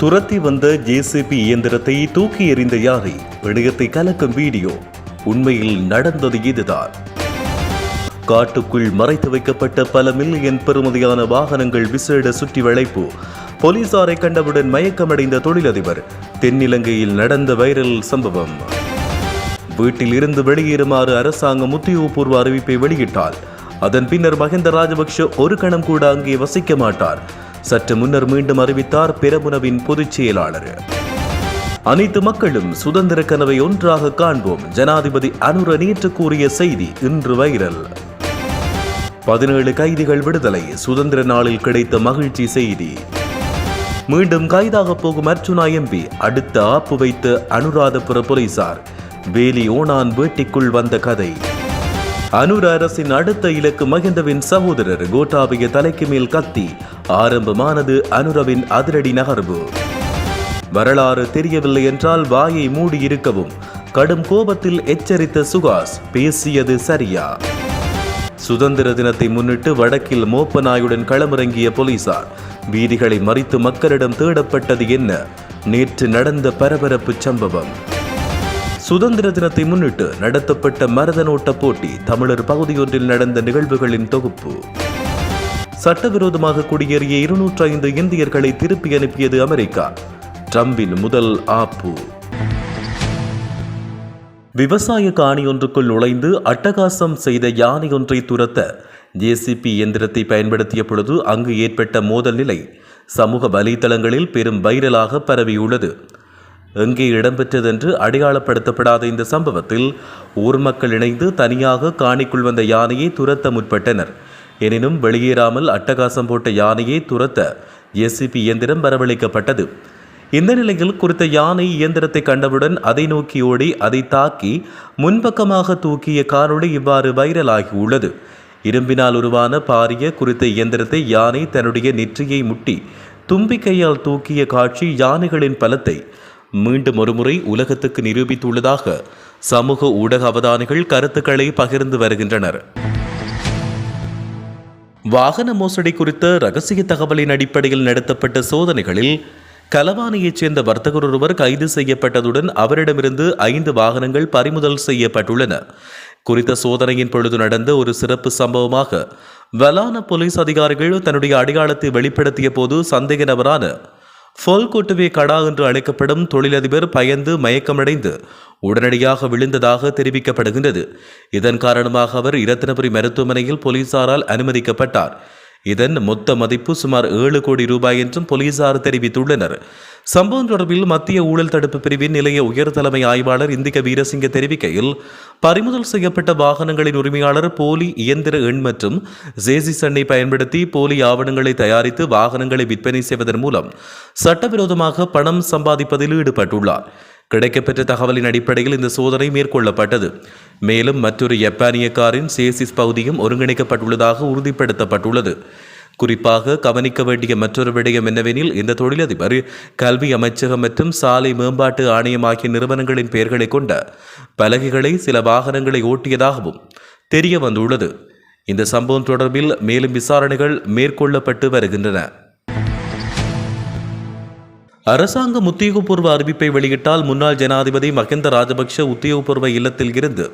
துரத்தி வந்த ஜேசிபி இயந்திரத்தை தூக்கி எறிந்த யானை இணையத்தை கலக்கும் வீடியோ. உண்மையில் நடந்தது இதுதான். காட்டுக்குள் மறைத்து வைக்கப்பட்ட பல மில்லியன் பெறுமதியான வாகனங்கள் விசேட சுற்றி வளைப்பு. போலீசாரை கண்டவுடன் மயக்கமடைந்த தொழிலதிபர் தென்னிலங்கையில் நடந்த வைரல் சம்பவம். வீட்டில் இருந்து வெளியேறுமாறு அரசாங்கம் உத்தியோகபூர்வ அறிவிப்பை வெளியிட்டால் அதன் பின்னர் மஹிந்த ராஜபக்ஷ ஒரு கணம் கூட அங்கே வசிக்க மாட்டார். சற்று முன்னர் மீண்டும் அறிவித்தார் பெரமுனவின் பொதுச் செயலாளர். அனைத்து மக்களும் சுதந்திர கனவை ஒன்றாக காண்போம் ஜனாதிபதி அனுர நேற்று கூறிய செய்தி இன்று வைரல். பதினேழு கைதிகள் விடுதலை சுதந்திர நாளில் கிடைத்த மகிழ்ச்சி செய்தி. மீண்டும் கைதாக போகும் அர்ச்சுனா எம்பி அடுத்த ஆப்பு வைத்த அனுராதபுர போலீசார் வேலி ஓனான் வேட்டிக்குள் வந்த கதை. அனுர அரசின் அடுத்த இலக்கு மகிந்தவின் சகோதரர் கோட்டாபய தலைக்கு மேல் கத்தி ஆரம்பமானது அனுரவின் அதிரடி நகர்வு. வரலாறு தெரியவில்லை என்றால் வாயை மூடி இருக்கவும். கடும் கோபத்தில் எச்சரித்த சுகாஸ் பேசியது சரியா? சுதந்திர தினத்தை முன்னிட்டு வடக்கில் மோப்பநாயுடன் களமிறங்கிய போலீசார் வீதிகளை மறித்து மக்களிடம் தேடப்பட்டது என்ன? நேற்று நடந்த பரபரப்பு சம்பவம். சுதந்திர தினத்தை முன்னிட்டு நடத்தப்பட்ட மரதனோட்ட போட்டி தமிழர் பகுதியொன்றில் நடந்த நிகழ்வுகளின் தொகுப்பு. சட்டவிரோதமாக குடியேறிய இருநூற்றி ஐந்து இந்தியர்களை திருப்பி அனுப்பியது அமெரிக்கா. ட்ரம்பின் முதல் ஆப்பு. விவசாய காணி ஒன்றுக்குள் நுழைந்து அட்டகாசம் செய்த யானை ஒன்றை துரத்த ஜேசிபி இயந்திரத்தை பயன்படுத்திய பொழுது அங்கு ஏற்பட்ட மோதல் நிலை சமூக வலைதளங்களில் பெரும் வைரலாக பரவியுள்ளது. எங்கே இடம்பெற்றதென்று அடையாளப்படுத்தப்படாத இந்த சம்பவத்தில் ஊர் மக்கள் இணைந்து தனியாக காணிக்குள் வந்த யானையை துரத்த முற்பட்டனர். எனினும் வெளியேறாமல் அட்டகாசம் போட்ட யானையை துரத்த ஜேசிபி இயந்திரம் வரவழைக்கப்பட்டது. இந்த நிலையில் குறித்த யானை இயந்திரத்தை கண்டவுடன் அதை நோக்கி ஓடி அதை தாக்கி முன்பக்கமாக தூக்கிய காணொளி இவ்வாறு வைரலாகியுள்ளது இரும்பினால் உருவான பாரிய குறித்த இயந்திரத்தை யானை தன்னுடைய நெற்றியை முட்டி தும்பிக்கையால் தூக்கிய காட்சி யானைகளின் பலத்தை மீண்டும் ஒருமுறை உலகத்துக்கு நிரூபித்துள்ளதாக சமூக ஊடக அவதானிகள் கருத்துக்களை பகிர்ந்து வருகின்றனர். வாகன மோசடி குறித்த ரகசிய தகவலின் அடிப்படையில் நடத்தப்பட்ட சோதனைகளில் கலவானியைச் சேர்ந்த வர்த்தகர் ஒருவர் கைது செய்யப்பட்டதுடன் அவரிடமிருந்து ஐந்து வாகனங்கள் பறிமுதல் செய்யப்பட்டுள்ளன. குறித்த சோதனையின் பொழுது நடந்த ஒரு சிறப்பு சம்பவமாக வலான போலீஸ் அதிகாரிகள் தன்னுடைய அடையாளத்தை வெளிப்படுத்திய போது சந்தேக நபரான ஃபோல்கோட்டுவே கடா என்று அழைக்கப்படும் தொழிலதிபர் பயந்து மயக்கமடைந்து உடனடியாக விழுந்ததாக தெரிவிக்கப்படுகின்றது. இதன் காரணமாக அவர் இரத்தினபுரி மருத்துவமனையில் போலீசாரால் அனுமதிக்கப்பட்டார். இதன் மொத்த மதிப்பு சுமார் ஏழு கோடி ரூபாய் என்றும் போலீசார் தெரிவித்துள்ளனர். சம்பவம் தொடர்பில் மத்திய ஊழல் தடுப்பு பிரிவின் நிலைய உயர் தலைமை ஆய்வாளர் இந்திக வீரசிங்க தெரிவிக்கையில் பறிமுதல் செய்யப்பட்ட வாகனங்களின் உரிமையாளர் போலி இயந்திர எண் மற்றும் ஜேசி சண்ணை பயன்படுத்தி போலி ஆவணங்களை தயாரித்து வாகனங்களை விற்பனை செய்வதன் மூலம் சட்டவிரோதமாக பணம் சம்பாதிப்பதில் ஈடுபட்டுள்ளார். கிடைக்கப்பெற்ற தகவலின் அடிப்படையில் இந்த சோதனை மேற்கொள்ளப்பட்டது. மேலும் மற்றொரு ஜப்பானிய காரின் சேசிஸ் பகுதியும் ஒருங்கிணைக்கப்பட்டுள்ளதாக உறுதிப்படுத்தப்பட்டுள்ளது. குறிப்பாக கவனிக்க வேண்டிய மற்றொரு விடயம் என்னவெனில் இந்த தொழிலதிபர் கல்வி அமைச்சகம் மற்றும் சாலை மேம்பாட்டு ஆணையம் ஆகிய நிறுவனங்களின் பெயர்களை கொண்ட பலகைகளை சில வாகனங்களை ஓட்டியதாகவும் தெரிய வந்துள்ளது. இந்த சம்பவம் தொடர்பில் மேலும் விசாரணைகள் மேற்கொள்ளப்பட்டு வருகின்றன. அரசாங்கம் உத்தியோகபூர்வ அறிவிப்பை வெளியிட்டால் முன்னாள் ஜனாதிபதி மஹிந்த ராஜபக்ஷ உத்தியோகபூர்வ இல்லத்தில் இருந்து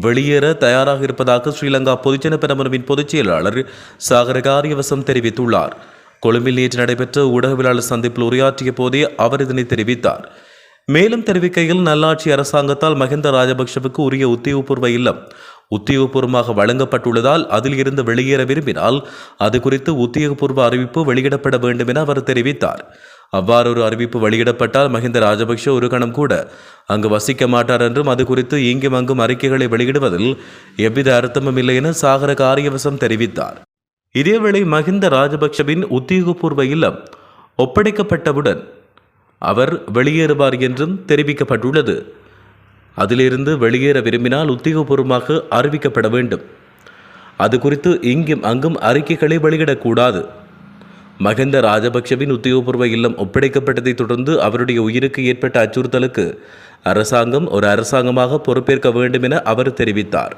வெளியேற தயாராக இருப்பதாக ஸ்ரீலங்கா பொதுஜன பெரமுனவின் பொதுச் செயலாளர் சாகர காரியவசம் தெரிவித்துள்ளார். கொழும்பில் நேற்று நடைபெற்ற ஊடகவியலாளர் சந்திப்பில் உரையாற்றிய போதே அவர் இதனை தெரிவித்தார். மேலும் தெரிவிக்கையில் நல்லாட்சி அரசாங்கத்தால் மஹிந்த ராஜபக்ஷவுக்கு உரிய உத்தியோகபூர்வ இல்லம் உத்தியோகபூர்வமாக வழங்கப்பட்டுள்ளதால் அதில் இருந்து வெளியேற விரும்பினால் அது குறித்து உத்தியோகபூர்வ அறிவிப்பு வெளியிடப்பட வேண்டும் என அவர் தெரிவித்தார். அவ்வாறு ஒரு அறிவிப்பு வெளியிடப்பட்டால் மஹிந்த ராஜபக்ஷ ஒரு கணம் கூட அங்கு வசிக்க மாட்டார் என்றும் அது குறித்து இங்கும் அங்கும் அறிக்கைகளை வெளியிடுவதில் எவ்வித அர்த்தமும் இல்லை என சாகர காரியவசம் தெரிவித்தார். இதேவேளை மஹிந்த ராஜபக்ஷவின் உத்தியோகபூர்வ இல்லம் ஒப்படைக்கப்பட்டவுடன் அவர் வெளியேறுவார் என்றும் தெரிவிக்கப்பட்டுள்ளது. அதிலிருந்து வெளியேற விரும்பினால் உத்தியோகபூர்வமாக அறிவிக்கப்பட வேண்டும். அது குறித்து இங்கும் அங்கும் அறிக்கைகளை வெளியிடக்கூடாது. மகிந்த ராஜபக்ஷவின் உத்தியோகபூர்வ இல்லம் ஒப்படைக்கப்பட்டதைத் தொடர்ந்து அவருடைய உயிருக்கு ஏற்பட்ட அச்சுறுத்தலுக்கு அரசாங்கம் ஒரு அரசாங்கமாக பொறுப்பேற்க வேண்டும் என அவர் தெரிவித்தார்.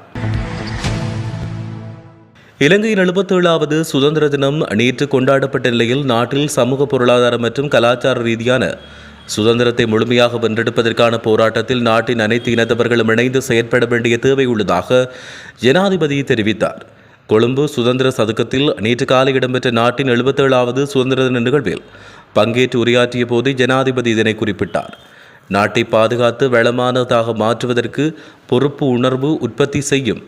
இலங்கையின் எழுபத்தேழாவது சுதந்திர தினம் நேற்று கொண்டாடப்பட்ட நிலையில் நாட்டில் சமூக பொருளாதார மற்றும் கலாச்சார ரீதியான சுதந்திரத்தை முழுமையாக வென்றெடுப்பதற்கான போராட்டத்தில் நாட்டின் அனைத்து இனத்தவர்களும் இணைந்து செயற்பட வேண்டிய தேவை உள்ளதாக ஜனாதிபதி தெரிவித்தார். கொழும்பு சுதந்திர சதுக்கத்தில் நேற்று காலை இடம்பெற்ற நாட்டின் எழுபத்தேழாவது சுதந்திர தின நிகழ்வில் பங்கேற்று உரையாற்றிய போது ஜனாதிபதி இதனை குறிப்பிட்டார். நாட்டை பாதுகாத்து வளமானதாக மாற்றுவதற்கு பொறுப்பு உணர்வு உற்பத்தி செய்யும்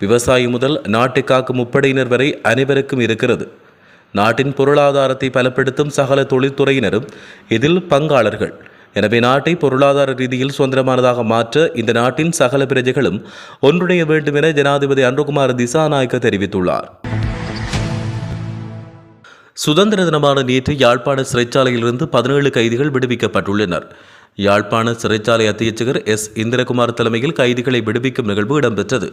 விவசாயி முதல் நாட்டை காக்கும் முப்படையினர் வரை அனைவருக்கும் இருக்கிறது. நாட்டின் பொருளாதாரத்தை பலப்படுத்தும் சகல தொழில்துறையினரும் இதில் பங்காளர்கள். எனவே நாட்டை பொருளாதார ரீதியில் சுதந்திரமானதாக மாற்ற இந்த நாட்டின் சகல பிரஜைகளும் ஒன்றிணைய வேண்டும் என ஜனாதிபதி அன்ருகுமார் திசாநாயக்க தெரிவித்துள்ளார். சுதந்திர தினமான நேற்று யாழ்ப்பாண சிறைச்சாலையிலிருந்து பதினேழு கைதிகள் விடுவிக்கப்பட்டுள்ளனர். யாழ்ப்பாண சிறைச்சாலை அத்தியட்சகர் எஸ். இந்திரகுமார் தலைமையில் கைதிகளை விடுவிக்கும் நிகழ்வு இடம்பெற்றது.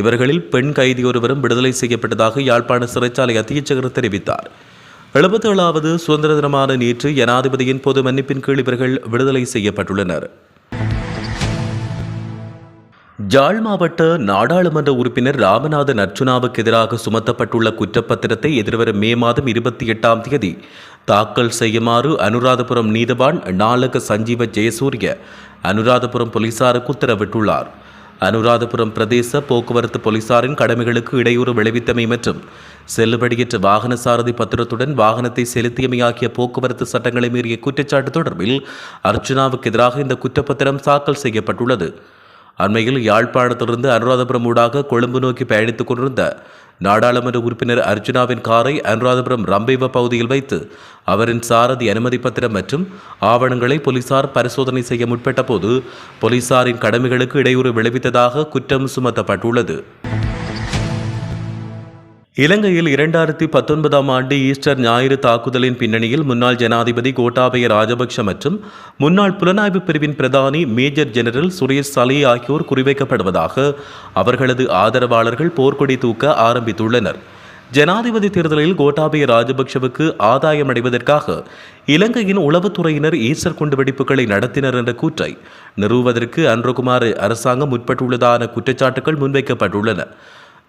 இவர்களில் பெண் கைதி ஒருவரும் விடுதலை செய்யப்பட்டதாக யாழ்ப்பாண சிறைச்சாலை அத்தியட்சகர் தெரிவித்தார். எழுபத்தேழாவது சுதந்திர தினமான நேற்று ஜனாதிபதியின் பொது மன்னிப்பின் கீழ் இவர்கள் விடுதலை செய்யப்பட்டுள்ளனர். ஜாழ் மாவட்ட நாடாளுமன்ற உறுப்பினர் ராமநாதன் அர்ச்சுனாவுக்கு எதிராக சுமத்தப்பட்டுள்ள குற்றப்பத்திரத்தை எதிர்வரும் மே மாதம் இருபத்தி எட்டாம் தேதி தாக்கல் செய்யுமாறு அனுராதபுரம் நீதவான் நாளக சஞ்சீவ ஜெயசூரிய அனுராதபுரம் போலீசாருக்கு உத்தரவிட்டுள்ளார். அனுராதபுரம் பிரதேச போக்குவரத்து போலீசாரின் கடமைகளுக்கு இடையூறு விளைவித்தமை மற்றும் செல்லுபடியற்ற வாகன சாரதி பத்திரத்துடன் வாகனத்தை செலுத்தியமை ஆகிய போக்குவரத்து சட்டங்களை மீறிய குற்றச்சாட்டு தொடர்பில் அர்ச்சனாவுக்கு எதிராக இந்த குற்றப்பத்திரம் தாக்கல் செய்யப்பட்டுள்ளது. அண்மையில் யாழ்ப்பாணத்திலிருந்து அனுராதபுரம் ஊடாக கொழும்பு நோக்கி பயணித்துக் கொண்டிருந்த நாடாளுமன்ற உறுப்பினர் அர்ஜுனாவின் காரை அனுராதபுரம் ரம்பைவ பகுதியில் வைத்து அவரின் சாரதி அனுமதி பத்திரம் மற்றும் ஆவணங்களை போலீசார் பரிசோதனை செய்ய முற்பட்ட போது போலீசாரின் கடமைகளுக்கு இடையூறு விளைவித்ததாக குற்றம் சுமத்தப்பட்டுள்ளது. இலங்கையில் இரண்டாயிரத்தி பத்தொன்பதாம் ஆண்டு ஈஸ்டர் ஞாயிறு தாக்குதலின் பின்னணியில் முன்னாள் ஜனாதிபதி கோட்டாபய ராஜபக்ஷ மற்றும் முன்னாள் புலனாய்வு பிரிவின் பிரதானி மேஜர் ஜெனரல் சுரேஷ் சலே ஆகியோர் குறிவைக்கப்படுவதாக அவர்களது ஆதரவாளர்கள் போர்க்கொடி தூக்க ஆரம்பித்துள்ளனர். ஜனாதிபதி தேர்தலில் கோட்டாபய ராஜபக்ஷவுக்கு ஆதாயம் அடைவதற்காக இலங்கையின் உளவுத்துறையினர் ஈஸ்டர் குண்டுவெடிப்புகளை நடத்தினர் என்ற கூற்றை நிறுவுவதற்கு அன்றகுமார் அரசாங்கம் முற்பட்டுள்ளதான குற்றச்சாட்டுகள் முன்வைக்கப்பட்டுள்ளன.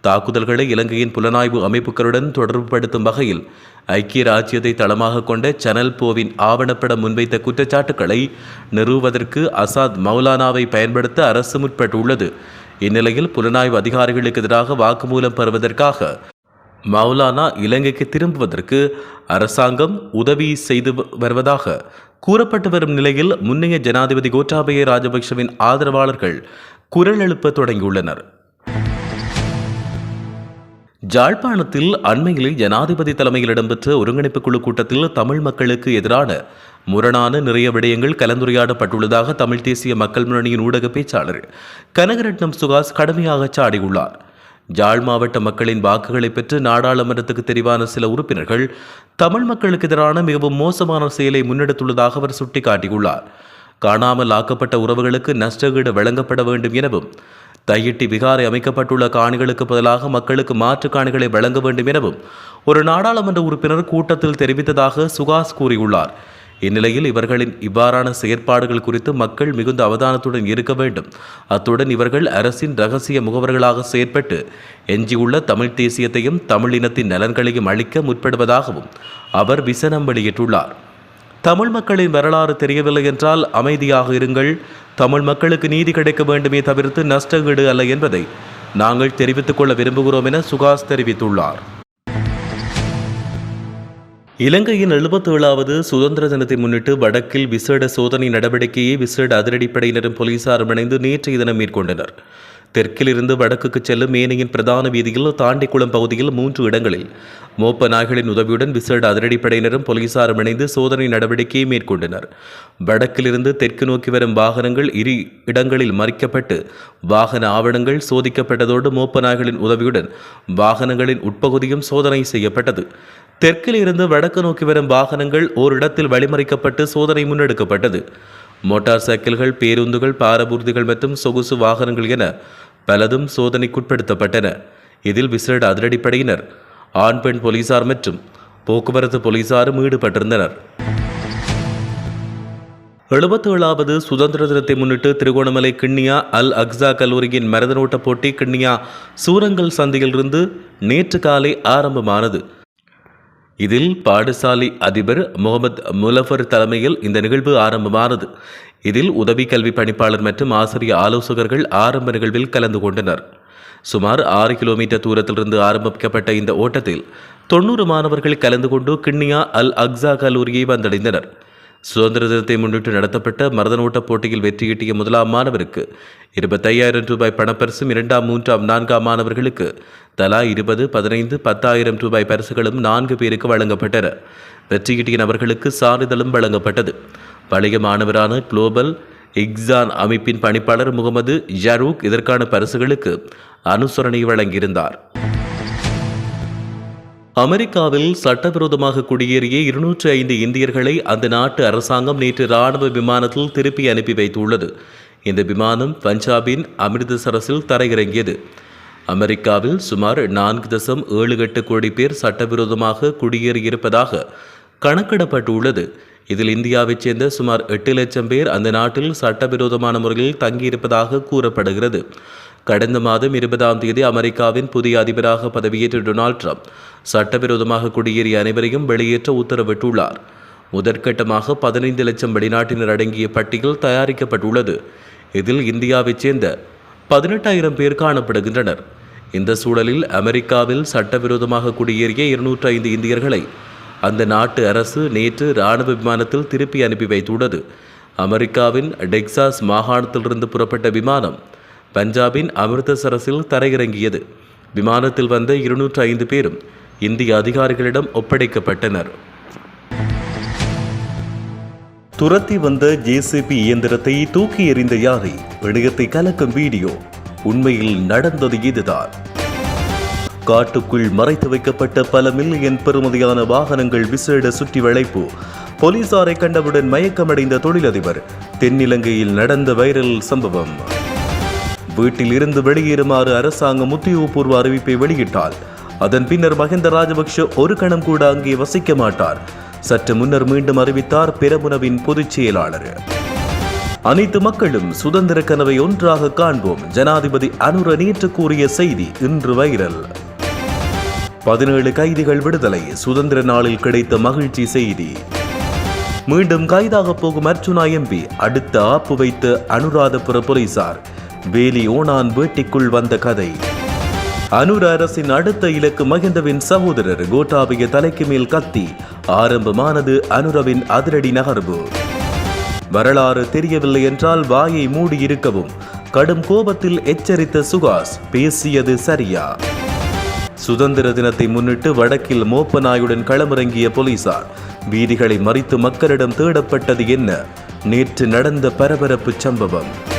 தாக்குதல்களை இலங்கையின் புலனாய்வு அமைப்புகளுடன் தொடர்புபடுத்தும் வகையில் ஐக்கிய ராஜ்யத்தை தளமாக கொண்ட சனல் போவின் ஆவணப்படம் முன்வைத்த குற்றச்சாட்டுக்களை நிறுவுவதற்கு அசாத் மௌலானாவை பயன்படுத்த அரசு முற்பட்டுள்ளது. இந்நிலையில் புலனாய்வு அதிகாரிகளுக்கு எதிராக வாக்குமூலம் பெறுவதற்காக மௌலானா இலங்கைக்கு திரும்புவதற்கு அரசாங்கம் உதவி செய்து வருவதாக கூறப்பட்டு வரும் நிலையில் முன்னைய ஜனாதிபதி கோட்டாபய ராஜபக்ஷவின் ஆதரவாளர்கள் குரல் எழுப்ப தொடங்கியுள்ளனர். ஜாழ்ப்பாணத்தில் அண்மையில் ஜனாதிபதி தலைமையில் இடம்பெற்ற ஒருங்கிணைப்பு குழு கூட்டத்தில் தமிழ் மக்களுக்கு எதிரான முரணான நிறைய விடயங்கள் கலந்துரையாடப்பட்டுள்ளதாக தமிழ் தேசிய மக்கள் முன்னணியின் ஊடக பேச்சாளர் கனகரட்னம் சுகாஸ் கடுமையாக சாடியுள்ளார். ஜாழ் மாவட்ட மக்களின் வாக்குகளை பெற்று நாடாளுமன்றத்துக்கு தெரிவான சில உறுப்பினர்கள் தமிழ் மக்களுக்கு எதிரான மிகவும் மோசமான செயலை முன்னெடுத்துள்ளதாக அவர் சுட்டிக்காட்டியுள்ளார். காணாமல் ஆக்கப்பட்ட உறவுகளுக்கு நஷ்டஈடு வழங்கப்பட வேண்டும் எனவும் தையிட்டி விகாரை அமைக்கப்பட்டுள்ள காணிகளுக்கு பதிலாக மக்களுக்கு மாற்று காணிகளை வழங்க வேண்டும் எனவும் ஒரு நாடாளுமன்ற உறுப்பினர் கூட்டத்தில் தெரிவித்ததாக சுகாஸ் கூறியுள்ளார். இந்நிலையில் இவர்களின் இவ்வாறான செயற்பாடுகள் குறித்து மக்கள் மிகுந்த அவதானத்துடன் இருக்க வேண்டும். அத்துடன் இவர்கள் அரசின் ரகசிய முகவர்களாக செயற்பட்டு எஞ்சியுள்ள தமிழ் தேசியத்தையும் தமிழ் இனத்தின் நலன்களையும் அளிக்க முற்படுவதாகவும் அவர் விசனம் வெளியிட்டுள்ளார். தமிழ் மக்களின் வரலாறு தெரியவில்லை என்றால் அமைதியாக இருங்கள். தமிழ் மக்களுக்கு நீதி கிடைக்க வேண்டுமே தவிர்த்து நஷ்டங்கீடு அல்ல என்பதை நாங்கள் தெரிவித்துக் கொள்ள விரும்புகிறோம் என சுகாஸ் தெரிவித்துள்ளார். இலங்கையின் எழுபத்தேழாவது சுதந்திர தினத்தை முன்னிட்டு வடக்கில் விசேட சோதனை நடவடிக்கையை விசேட அதிரடிப்படையினரும் போலீசாரும் இணைந்து நேற்றைய தினம் மேற்கொண்டனர். தெற்கிலிருந்து வடக்குக்கு செல்லும் மேனையின் பிரதான வீதியில் தாண்டிக்குளம் பகுதியில் மூன்று இடங்களில் மோப்ப நாய்களின் உதவியுடன் விசேட அதிரடிப்படையினரும் போலீசாரும் இணைந்து சோதனை நடவடிக்கையை மேற்கொண்டனர். வடக்கிலிருந்து தெற்கு நோக்கி வரும் வாகனங்கள் இரு இடங்களில் மறிக்கப்பட்டு வாகன ஆவணங்கள் சோதிக்கப்பட்டதோடு மோப்ப நாய்களின் உதவியுடன் வாகனங்களின் உட்பகுதியும் சோதனை செய்யப்பட்டது. தெற்கில் இருந்து வடக்கு நோக்கி வரும் வாகனங்கள் ஓரிடத்தில் வழிமறிக்கப்பட்டு சோதனை முன்னெடுக்கப்பட்டது. மோட்டார் சைக்கிள்கள் பேருந்துகள் பாரபூர்திகள் மற்றும் சொகுசு வாகனங்கள் என பலதும் சோதனைக்குட்படுத்தப்பட்டன. இதில் விசேட அதிரடிப்படையினர் ஆண் பெண் போலீசார் மற்றும் போக்குவரத்து போலீசாரும் ஈடுபட்டிருந்தனர். எழுபத்தேழாவது சுதந்திர தினத்தை முன்னிட்டு திருகோணமலை கிண்ணியா அல் அக்ஸா கல்லூரியின் மரதனோட்ட போட்டி கிண்ணியா சூரங்கல் சந்தையிலிருந்து நேற்று காலை ஆரம்பமானது. இதில் பாடசாலை அதிபர் முகமது முலஃபர் தலைமையில் இந்த நிகழ்வு ஆரம்பமானது. இதில் உதவி கல்வி பணிப்பாளர் மற்றும் ஆசிரிய ஆலோசகர்கள் ஆரம்ப நிகழ்வில் கலந்து கொண்டனர். சுமார் ஆறு கிலோமீட்டர் தூரத்திலிருந்து ஆரம்பிக்கப்பட்ட இந்த ஓட்டத்தில் தொண்ணூறு மாணவர்கள் கலந்து கொண்டு கிண்ணியா அல் அக்ஸா கல்லூரியை வந்தடைந்தனர். சுதந்திர தினத்தை முன்னிட்டு நடத்தப்பட்ட மரதனோட்ட போட்டியில் வெற்றியீட்டிய முதலாம் மாணவருக்கு இருபத்தையாயிரம் ரூபாய் பணப்பரிசும் இரண்டாம் மூன்றாம் நான்காம் மாணவர்களுக்கு தலா இருபது பதினைந்து பத்தாயிரம் ரூபாய் பரிசுகளும் நான்கு பேருக்கு வழங்கப்பட்டன. வெற்றியீட்டிய நபர்களுக்கு சான்றிதழும் வழங்கப்பட்டது. பழைய மாணவரான குளோபல் இக்ஸான் அமைப்பின் பணிப்பாளர் முகமது ஜரூக் இதற்கான பரிசுகளுக்கு அனுசரணை வழங்கியிருந்தார். அமெரிக்காவில் சட்டவிரோதமாக குடியேறிய இருநூற்றி ஐந்து இந்தியர்களை அந்த நாட்டு அரசாங்கம் நேற்று ராணுவ விமானத்தில் திருப்பி அனுப்பி வைத்துள்ளது. இந்த விமானம் பஞ்சாபின் அமிர்தசரஸில் தரையிறங்கியது. அமெரிக்காவில் சுமார் நான்கு தசம் ஏழு எட்டு கோடி பேர் சட்டவிரோதமாக குடியேறியிருப்பதாக கணக்கிடப்பட்டுள்ளது. இதில் இந்தியாவைச் சேர்ந்த சுமார் எட்டு லட்சம் பேர் அந்த நாட்டில் சட்டவிரோதமான முறையில் தங்கியிருப்பதாக கூறப்படுகிறது. கடந்த மாதம் இருபதாம் தேதி அமெரிக்காவின் புதிய அதிபராக பதவியேற்ற டொனால்ட் ட்ரம்ப் சட்டவிரோதமாக குடியேறிய அனைவரையும் வெளியேற்ற உத்தரவிட்டுள்ளார். முதற்கட்டமாக பதினைந்து லட்சம் வெளிநாட்டினர் அடங்கிய பட்டியல் தயாரிக்கப்பட்டுள்ளது. இதில் இந்தியாவைச் சேர்ந்த பதினெட்டாயிரம் பேர் காணப்படுகின்றனர். இந்த சூழலில் அமெரிக்காவில் சட்டவிரோதமாக குடியேறிய இருநூற்றி ஐந்து இந்தியர்களை அந்த நாட்டு அரசு நேற்று இராணுவ விமானத்தில் திருப்பி அனுப்பி வைத்துள்ளது. அமெரிக்காவின் டெக்சாஸ் மாகாணத்திலிருந்து புறப்பட்ட விமானம் பஞ்சாபின் அமிர்தசரஸில் தரையிறங்கியது. விமானத்தில் வந்த இருநூற்று ஐந்து பேரும் இந்திய அதிகாரிகளிடம் ஒப்படைக்கப்பட்டனர். துரத்தி வந்த ஜேசிபி இயந்திரத்தை தூக்கி எறிந்த யாரை இணையத்தை கலக்கும் வீடியோ உண்மையில் நடந்தது இதுதான். காட்டுக்குள் மறைத்து வைக்கப்பட்ட பல மில்லியன் பெறுமதியான வாகனங்கள் விசேட சுற்றி வளைப்பு போலீசாரை கண்டவுடன் மயக்கமடைந்த தொழிலதிபர் தென்னிலங்கையில் நடந்த வைரல் சம்பவம். வீட்டில் இருந்து வெளியேறுமாறு அரசாங்கம் உத்தியோகபூர்வ அறிவிப்பை வெளியிட்டால் அதன் பின்னர் மஹிந்த ராஜபக்ஷ ஒரு கணம் கூட அங்கே வசிக்க மாட்டார். சற்று முன்னர் மீண்டும் அறிவித்தார் பெரமுனவின் பொதுச் செயலாளர். அனைத்து மக்களும் சுதந்திர கனவை ஒன்றாக காண்போம் ஜனாதிபதி அனுர நேற்று கூறிய செய்தி இன்று வைரல். பதினேழு கைதிகள் விடுதலை சுதந்திர நாளில் கிடைத்த மகிழ்ச்சி செய்தி. மீண்டும் கைதாக போகும் அர்ச்சுனா எம்பி அடுத்த ஆப்பு வைத்த அனுராதபுர போலீசார் வேலி ஓணான் வேட்டிக்குள் வந்த கதை. அனுர அரசின் அடுத்த இலக்கு மகிந்தவின் சகோதரர் கோட்டாபிய தலைக்கு மேல் கத்தி. ஆரம்பமானது அனுரவின் அதிரடி நகர்வு. வரலாறு தெரியவில்லை என்றால் வாயை மூடி இருக்கவும். கடும் கோபத்தில் எச்சரித்த சுகாஸ் பேசியது சரியா? சுதந்திர தினத்தை முன்னிட்டு வடக்கில் மோப்பநாயுடன் களமிறங்கிய போலீசார் வீதிகளை மறித்து மக்களிடம் தேடப்பட்டது என்ன? நேற்று நடந்த பரபரப்பு சம்பவம்.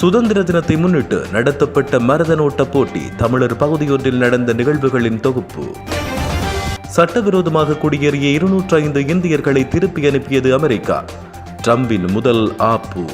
சுதந்திர தினத்தை முன்னிட்டு நடத்தப்பட்ட மரதனோட்ட போட்டி தமிழர் பகுதியொன்றில் நடந்த நிகழ்வுகளின் தொகுப்பு. சட்டவிரோதமாக குடியேறிய இருநூற்றி ஐந்து இந்தியர்களை திருப்பி அனுப்பியது அமெரிக்கா. ட்ரம்பின் முதல் ஆப்பு.